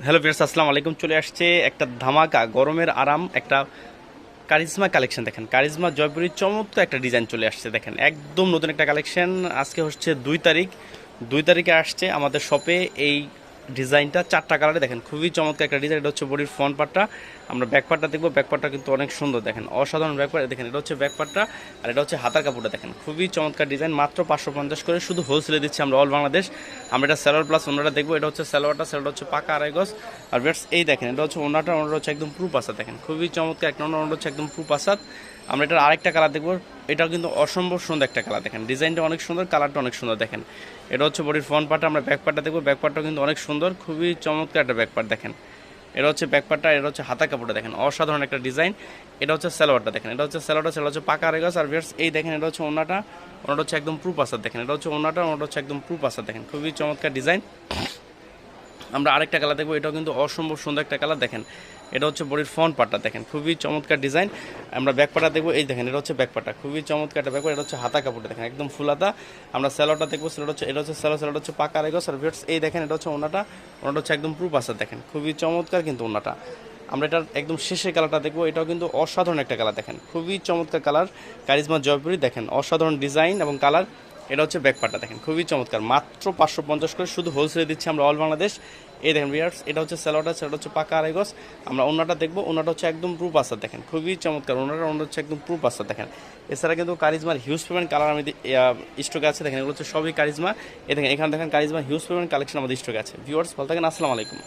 Hello viewers, আসসালামু আলাইকুম। চলে আসছে একটা ধামাকা গরমের আরাম, একটা কারিজমা কালেকশন দেখেন। কারিজমা জয়পুরির চমৎকার একটা ডিজাইন চলে আসছে দেখেন। একদম নতুন একটা কালেকশন। আজকে হচ্ছে দুই তারিখ। দুই তারিখে আসছে আমাদের শপে এই ডিজাইনটা চারটা কালারে দেখেন, খুবই চমৎকার একটা ডিজাইন। এটা হচ্ছে বডির ফ্রন্ট পার্টটা আমরা ব্যাক পার্টটা দেখব। ব্যাক পার্টটা কিন্তু অনেক সুন্দর দেখেন। অসাধারণ ব্যাক পার্ট দেখেন, এটা হচ্ছে ব্যাক পার্টটা আর এটা হচ্ছে হাতার কাপড়টা দেখেন। খুবই চমৎকার ডিজাইন। মাত্র পাঁচশো পঞ্চাশ করে শুধু হোলসেলে দিচ্ছি আমরা অল বাংলাদেশ। আমরা এটা স্যালোয়ার প্লাস ওনারা দেখব। এটা হচ্ছে স্যালোয়ারটা স্যালোয়ার হচ্ছে পাকা আড়াই গজ। আর বেটস এই দেখেন, এটা হচ্ছে ওনাটা ওনাটা হচ্ছে একদম প্রুফ আসাদ দেখেন। খুবই চমৎকার একটা, ওনাটা হচ্ছে একদম প্রুফ আসাদ আমরা এটার আরেকটা কালার দেখব। এটাও কিন্তু অসম্ভব সুন্দর একটা কালার দেখেন। ডিজাইনটা অনেক সুন্দর কালারটা অনেক সুন্দর দেখেন। এটা হচ্ছে বডির ফ্রন্ট পার্টটা আমরা ব্যাক পার্টটা দেখব। ব্যাক পার্টটাও কিন্তু অনেক সুন্দর, খুবই চমৎকার একটা ব্যাক পার্ট দেখেন। এটা হচ্ছে ব্যাক পার্টটা এটা হচ্ছে হাতা কাপড়টা দেখেন। অসাধারণ একটা ডিজাইন এটা হচ্ছে স্যালোয়ারটা দেখেন। এটা হচ্ছে স্যালোয়ারটা সেটা হচ্ছে পাকা রেগাস আর ভিউয়ার্স এই দেখেন, এটা হচ্ছে ওনাটা ওনাটা হচ্ছে একদম প্রুফ আসার দেখেন। এটা হচ্ছে ওনাটা ওনাটা হচ্ছে একদম প্রুফ আসার দেখেন। খুবই চমৎকার ডিজাইন আমরা আরেকটা কালার দেখব, এটাও কিন্তু অসম্ভব সুন্দর একটা কালার দেখেন। এটা হচ্ছে বডির ফ্রন্ট পার্টটা দেখেন, খুবই চমৎকার ডিজাইন আমরা ব্যাক পার্টটা দেখব, এই দেখেন, এটা হচ্ছে ব্যাক পার্টটা খুবই চমৎকার একটা ব্যাক এটা হচ্ছে হাতা কাপড়টা, দেখেন, একদম ফুল হাতা। আমরা স্যালোটা দেখব স্যালোটা হচ্ছে, এটা হচ্ছে স্যালো স্যালোটা হচ্ছে পাকা রেগো সার্ভিস এই দেখেন, এটা হচ্ছে ওনাটা ওনাটা হচ্ছে একদম প্রুফ আছে, দেখেন, খুবই চমৎকার কিন্তু ওনাটা। আমরা এটার একদম শেষের কালারটা দেখব, এটাও কিন্তু অসাধারণ একটা কালার দেখেন, খুবই চমৎকার কালার কারিজমা জয়পুরি, দেখেন, অসাধারণ ডিজাইন এবং কালার এটা হচ্ছে ব্যাকপার্টটা দেখেন, খুবই চমৎকার। মাত্র পাঁচশো পঞ্চাশ করে শুধু হোলসেলে দিচ্ছি আমরা অল বাংলাদেশ এই দেখেন বিয়ার্স এটা হচ্ছে স্যালোটা সেটা হচ্ছে পাকা আড়াইগস আমরা ওনাটা দেখব, ওনাটা হচ্ছে একদম প্রুফ আসার দেখেন, খুবই চমৎকার। ওনাটা ওনাটা হচ্ছে একদম প্রুফ আসার দেখেন। এছাড়া কিন্তু কারিজমার হিউজ পেমেন্ট কালার আমি স্টকে আছে দেখেন, এগুলো হচ্ছে সবই কারিজমা। এ দেখেন, এখানে দেখেন কারিজমা হিউজ পেমেন্ট কালেকশন আমাদের স্টকে আছে। ভিউয়ার্স ভালো থাকেন, আসসালামু আলাইকুম।